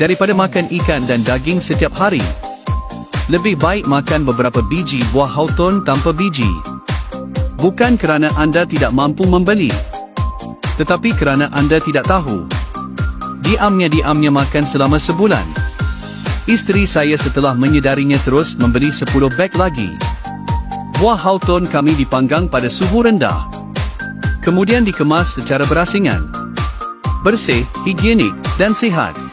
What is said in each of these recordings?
daripada makan ikan dan daging setiap hari. Lebih baik makan beberapa biji buah hawthorn tanpa biji. Bukan kerana anda tidak mampu membeli, tetapi kerana anda tidak tahu. Diamnya-diamnya makan selama sebulan. Isteri saya setelah menyedarinya terus membeli 10 beg lagi. Buah hawthorn kami dipanggang pada suhu rendah. Kemudian dikemas secara berasingan. Bersih, higienik, dan sihat.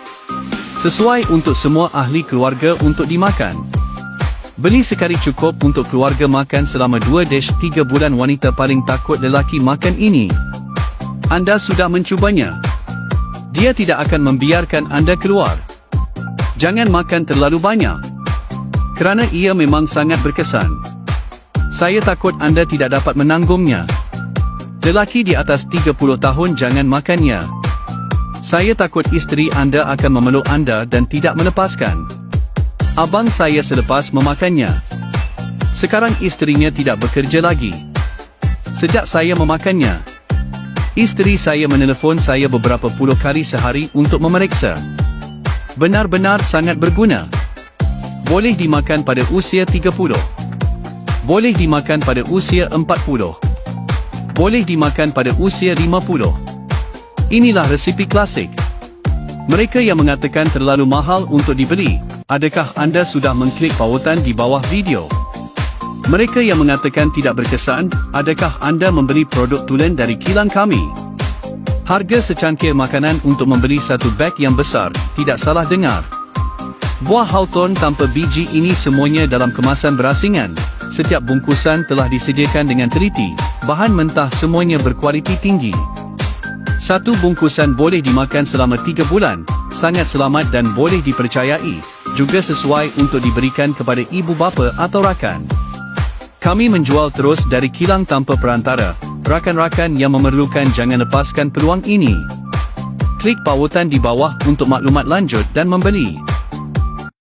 Sesuai untuk semua ahli keluarga untuk dimakan. Beli sekali cukup untuk keluarga makan selama 2-3 bulan wanita paling takut lelaki makan ini. Anda sudah mencubanya. Dia tidak akan membiarkan anda keluar. Jangan makan terlalu banyak. Kerana ia memang sangat berkesan. Saya takut anda tidak dapat menanggungnya. Lelaki di atas 30 tahun jangan makannya. Saya takut isteri anda akan memeluk anda dan tidak melepaskan. Abang saya selepas memakannya. Sekarang isterinya tidak bekerja lagi. Sejak saya memakannya, isteri saya menelefon saya beberapa puluh kali sehari untuk memeriksa. Benar-benar sangat berguna. Boleh dimakan pada usia 30. Boleh dimakan pada usia 40 boleh dimakan pada usia 50. Inilah resipi klasik. Mereka yang mengatakan terlalu mahal untuk dibeli, adakah anda sudah mengklik pautan di bawah video? Mereka yang mengatakan tidak berkesan, adakah anda membeli produk tulen dari kilang kami? Harga secangkir makanan untuk membeli satu beg yang besar, tidak salah dengar. Buah hawthorn tanpa biji ini semuanya dalam kemasan berasingan. Setiap bungkusan telah disediakan dengan teliti, bahan mentah semuanya berkualiti tinggi. Satu bungkusan boleh dimakan selama 3 bulan, sangat selamat dan boleh dipercayai, juga sesuai untuk diberikan kepada ibu bapa atau rakan. Kami menjual terus dari kilang tanpa perantara, rakan-rakan yang memerlukan jangan lepaskan peluang ini. Klik pautan di bawah untuk maklumat lanjut dan membeli.